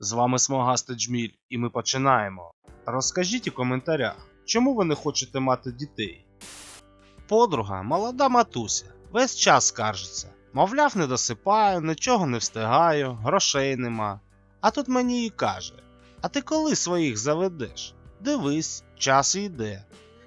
З вами Смогаста Джміль, і ми починаємо. Розкажіть у коментарях, чому ви не хочете мати дітей. Подруга, молода матуся, весь час скаржиться. Мовляв, не досипаю, нічого не встигаю, грошей нема. А тут мені і каже: А ти коли своїх заведеш? Дивись, час йде.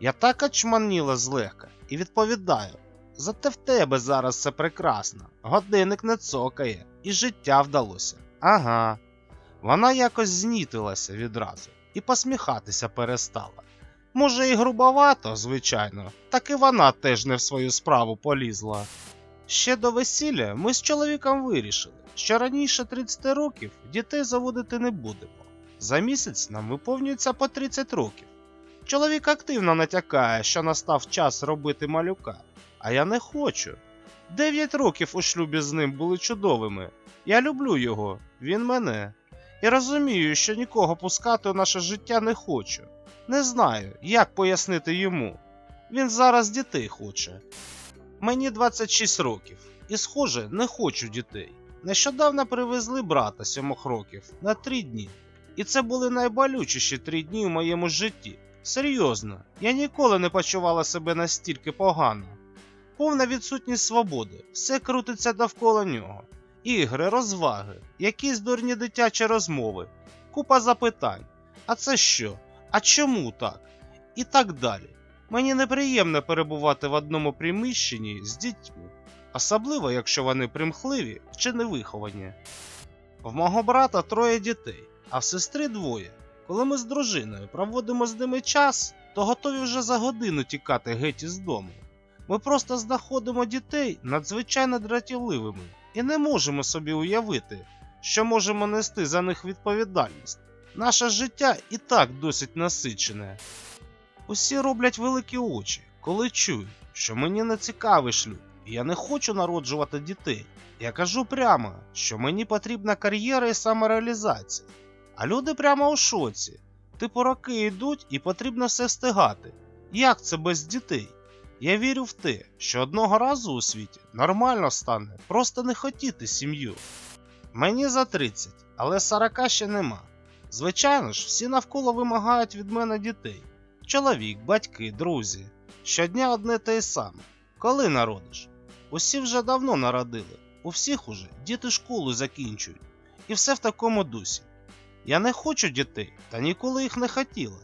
Я так очманіла злегка і відповідаю: Зате в тебе зараз все прекрасно, годинник не цокає, і життя вдалося. Ага. Вона якось знітилася відразу і посміхатися перестала. Може, і грубовато, звичайно, так і вона теж не в свою справу полізла. Ще до весілля ми з чоловіком вирішили, що раніше 30 років дітей заводити не будемо. За місяць нам виповнюється по 30 років. Чоловік активно натякає, що настав час робити малюка, а я не хочу. Дев'ять років у шлюбі з ним були чудовими. Я люблю його, він мене. І розумію, що нікого пускати у наше життя не хочу. Не знаю, як пояснити йому. Він зараз дітей хоче. Мені 26 років, і, схоже, не хочу дітей. Нещодавно привезли брата сьомох років на три дні. І це були найболючіші три дні у моєму житті. Серйозно, я ніколи не почувала себе настільки погано. Повна відсутність свободи, все крутиться довкола нього. Ігри, розваги, якісь дурні дитячі розмови, купа запитань. А це що? А чому так? І так далі. Мені неприємно перебувати в одному приміщенні з дітьми, особливо якщо вони примхливі чи невиховані. В мого брата троє дітей, а в сестри двоє. Коли ми з дружиною проводимо з ними час, то готові вже за годину тікати геть із дому. Ми просто знаходимо дітей надзвичайно дратівливими і не можемо собі уявити, що можемо нести за них відповідальність. Наше життя і так досить насичене. Усі роблять великі очі, коли чують, що мені не цікавий шлюб, і я не хочу народжувати дітей. Я кажу прямо, що мені потрібна кар'єра і самореалізація. А люди прямо у шоці. Типу роки йдуть і потрібно все встигати. Як це без дітей? Я вірю в те, що одного разу у світі нормально стане просто не хотіти сім'ю. Мені за 30, але 40 ще нема. Звичайно ж, всі навколо вимагають від мене дітей. Чоловік, батьки, друзі. Щодня одне те й саме. Коли народиш? Усі вже давно народили, у всіх уже діти школу закінчують. І все в такому дусі. Я не хочу дітей, та ніколи їх не хотіла.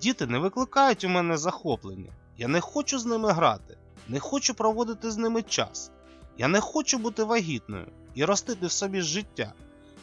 Діти не викликають у мене захоплення. Я не хочу з ними грати, не хочу проводити з ними час. Я не хочу бути вагітною і ростити в собі життя.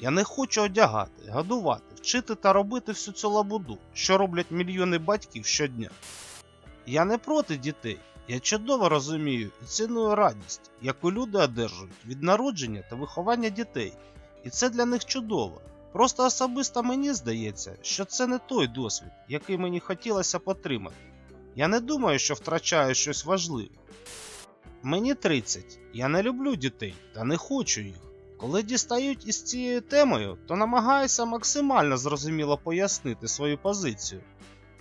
Я не хочу одягати, годувати, вчити та робити всю цю лабуду, що роблять мільйони батьків щодня. Я не проти дітей. Я чудово розумію і ціную радість, яку люди одержують від народження та виховання дітей. І це для них чудово. Просто особисто мені здається, що це не той досвід, який мені хотілося б отримати. Я не думаю, що втрачаю щось важливе. Мені 30, я не люблю дітей та не хочу їх. Коли дістають із цією темою, то намагаюся максимально зрозуміло пояснити свою позицію.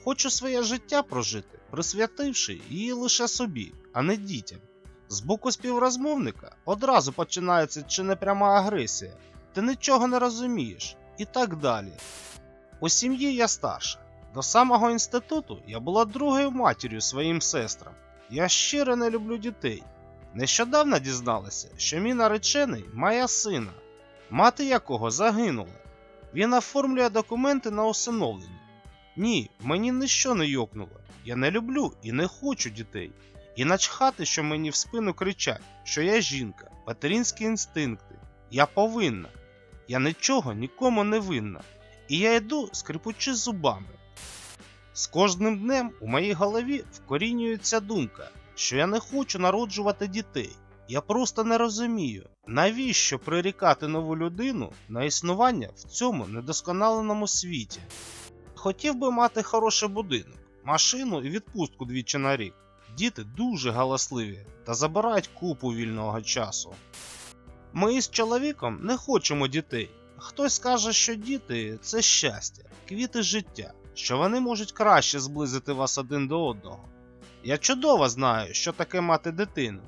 Хочу своє життя прожити, присвятивши її лише собі, а не дітям. З боку співрозмовника одразу починається чи не пряма агресія, ти нічого не розумієш, і так далі. У сім'ї я старша. До самого інституту я була другою матір'ю своїм сестрам. Я щиро не люблю дітей. Нещодавно дізналася, що мій наречений має сина, мати якого загинула. Він оформлює документи на усиновлення. Ні, мені ніщо не йокнуло. Я не люблю і не хочу дітей. І начхати, що мені в спину кричать, що я жінка, материнські інстинкти. Я повинна. Я нічого нікому не винна. І я йду скрипучи зубами. З кожним днем у моїй голові вкорінюється думка, що я не хочу народжувати дітей. Я просто не розумію, навіщо прирікати нову людину на існування в цьому недосконаленому світі. Хотів би мати хороший будинок, машину і відпустку двічі на рік. Діти дуже галасливі та забирають купу вільного часу. Ми з чоловіком не хочемо дітей. Хтось скаже, що діти це щастя, квіти життя, що вони можуть краще зблизити вас один до одного. Я чудово знаю, що таке мати дитину.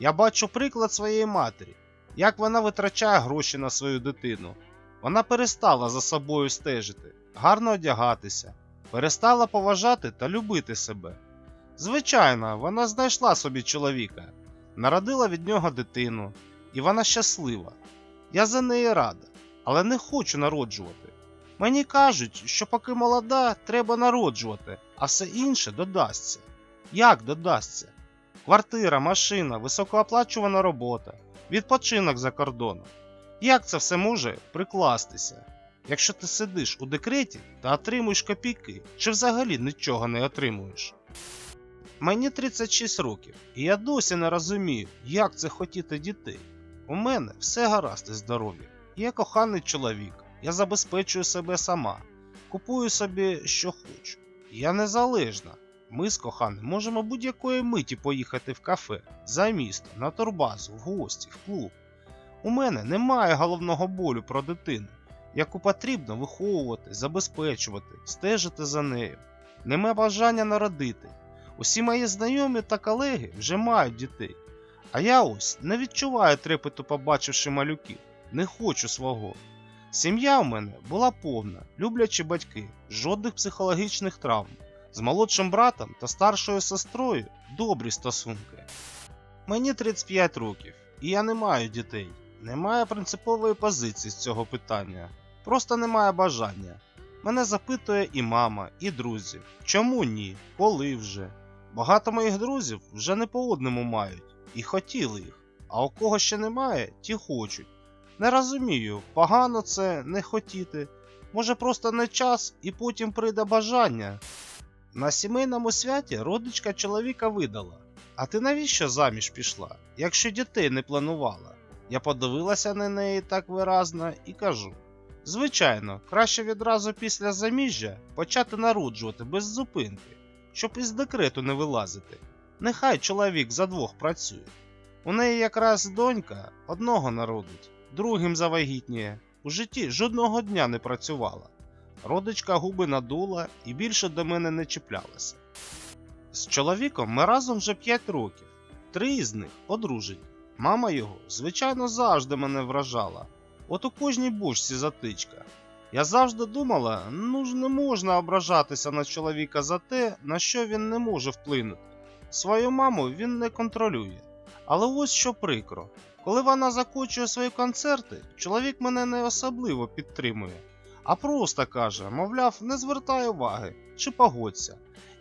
Я бачу приклад своєї матері, як вона витрачає гроші на свою дитину. Вона перестала за собою стежити, гарно одягатися, перестала поважати та любити себе. Звичайно, вона знайшла собі чоловіка, народила від нього дитину, і вона щаслива. Я за неї рада, але не хочу народжувати. Мені кажуть, що поки молода, треба народжувати, а все інше додасться. Як додасться? Квартира, машина, високооплачувана робота, відпочинок за кордоном. Як це все може прикластися? Якщо ти сидиш у декреті та отримуєш копійки, чи взагалі нічого не отримуєш? Мені 36 років, і я досі не розумію, як це хотіти дітей. У мене все гаразд із здоров'ям. Я коханий чоловік, я забезпечую себе сама, купую собі, що хочу. Я незалежна. Ми з коханим можемо будь-якої миті поїхати в кафе, за місто, на турбазу, в гості, в клуб. У мене немає головного болю про дитину, яку потрібно виховувати, забезпечувати, стежити за нею. Нема бажання народити. Усі мої знайомі та колеги вже мають дітей. А я ось не відчуваю трепету, побачивши малюків, не хочу свого. Сім'я у мене була повна, люблячі батьки, жодних психологічних травм. З молодшим братом та старшою сестрою добрі стосунки. Мені 35 років, і я не маю дітей. Немає принципової позиції з цього питання. Просто немає бажання. Мене запитує і мама, і друзі. Чому ні? Коли вже? Багато моїх друзів вже не по одному мають і хотіли їх, а у кого ще немає, ті хочуть. Не розумію, погано це не хотіти. Може просто не час і потім прийде бажання. На сімейному святі родичка чоловіка видала. А ти навіщо заміж пішла, якщо дітей не планувала? Я подивилася на неї так виразно і кажу: звичайно, краще відразу після заміжжя почати народжувати без зупинки, щоб із декрету не вилазити. Нехай чоловік за двох працює. У неї якраз донька одного народить, другим завагітніє. У житті жодного дня не працювала. Родичка губи надула і більше до мене не чіплялася. З чоловіком ми разом вже 5 років, три із них одружені. Мама його, звичайно, завжди мене вражала. От у кожній бочці затичка. Я завжди думала, ну ж не можна ображатися на чоловіка за те, на що він не може вплинути. Свою маму він не контролює. Але ось що прикро. Коли вона закочує свої концерти, чоловік мене не особливо підтримує, а просто каже, мовляв, не звертай уваги чи погодься.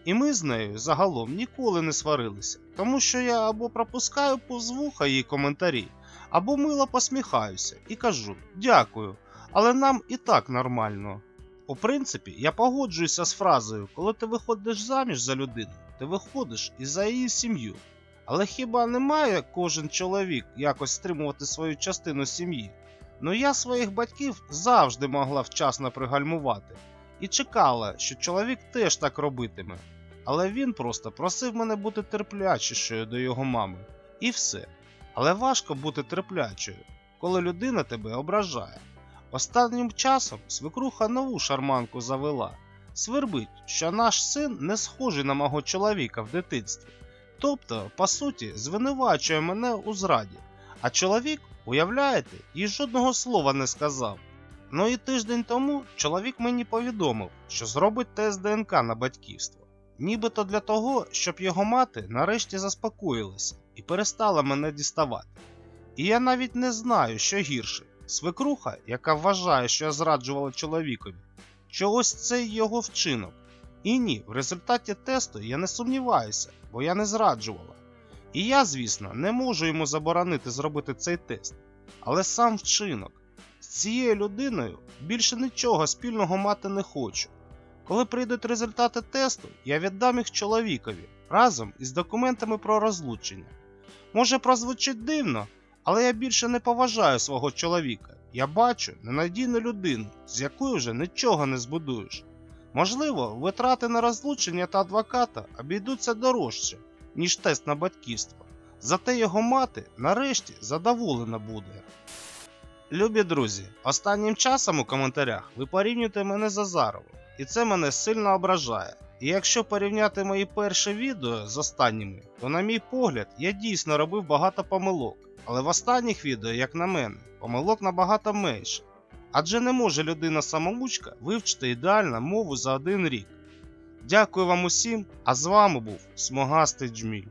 І ми з нею загалом ніколи не сварилися, тому що я або пропускаю повз вуха її коментарі, або мило посміхаюся і кажу дякую, але нам і так нормально. У принципі, я погоджуюся з фразою, коли ти виходиш заміж за людину, ти виходиш і за її сім'ю. Але хіба не має кожен чоловік якось стримувати свою частину сім'ї? Ну я своїх батьків завжди могла вчасно пригальмувати і чекала, що чоловік теж так робитиме. Але він просто просив мене бути терплячішою до його мами. І все. Але важко бути терплячою, коли людина тебе ображає. Останнім часом свекруха нову шарманку завела. Свербить, що наш син не схожий на мого чоловіка в дитинстві. Тобто, по суті, звинувачує мене у зраді. А чоловік, уявляєте, їй жодного слова не сказав. Ну і тиждень тому чоловік мені повідомив, що зробить тест ДНК на батьківство. Нібито для того, щоб його мати нарешті заспокоїлася і перестала мене діставати. І я навіть не знаю, що гірше свекруха, яка вважає, що я зраджувала чоловікові, що ось цей його вчинок. І ні, в результаті тесту я не сумніваюся, бо я не зраджувала. І я, звісно, не можу йому заборонити зробити цей тест. Але сам вчинок з цією людиною більше нічого спільного мати не хочу. Коли прийдуть результати тесту, я віддам їх чоловікові разом із документами про розлучення. Може, прозвучить дивно, але я більше не поважаю свого чоловіка. Я бачу ненадійну людину, з якою вже нічого не збудуєш. Можливо, витрати на розлучення та адвоката обійдуться дорожче, ніж тест на батьківство. Зате його мати нарешті задоволена буде. Любі друзі, останнім часом у коментарях ви порівнюєте мене з Азаровим, і це мене сильно ображає. І якщо порівняти мої перші відео з останніми, то, на мій погляд, я дійсно робив багато помилок. Але в останніх відео, як на мене, помилок набагато менше. Адже не може людина самоучка вивчити ідеально мову за один рік. Дякую вам усім, а з вами був Смогастий Джміль.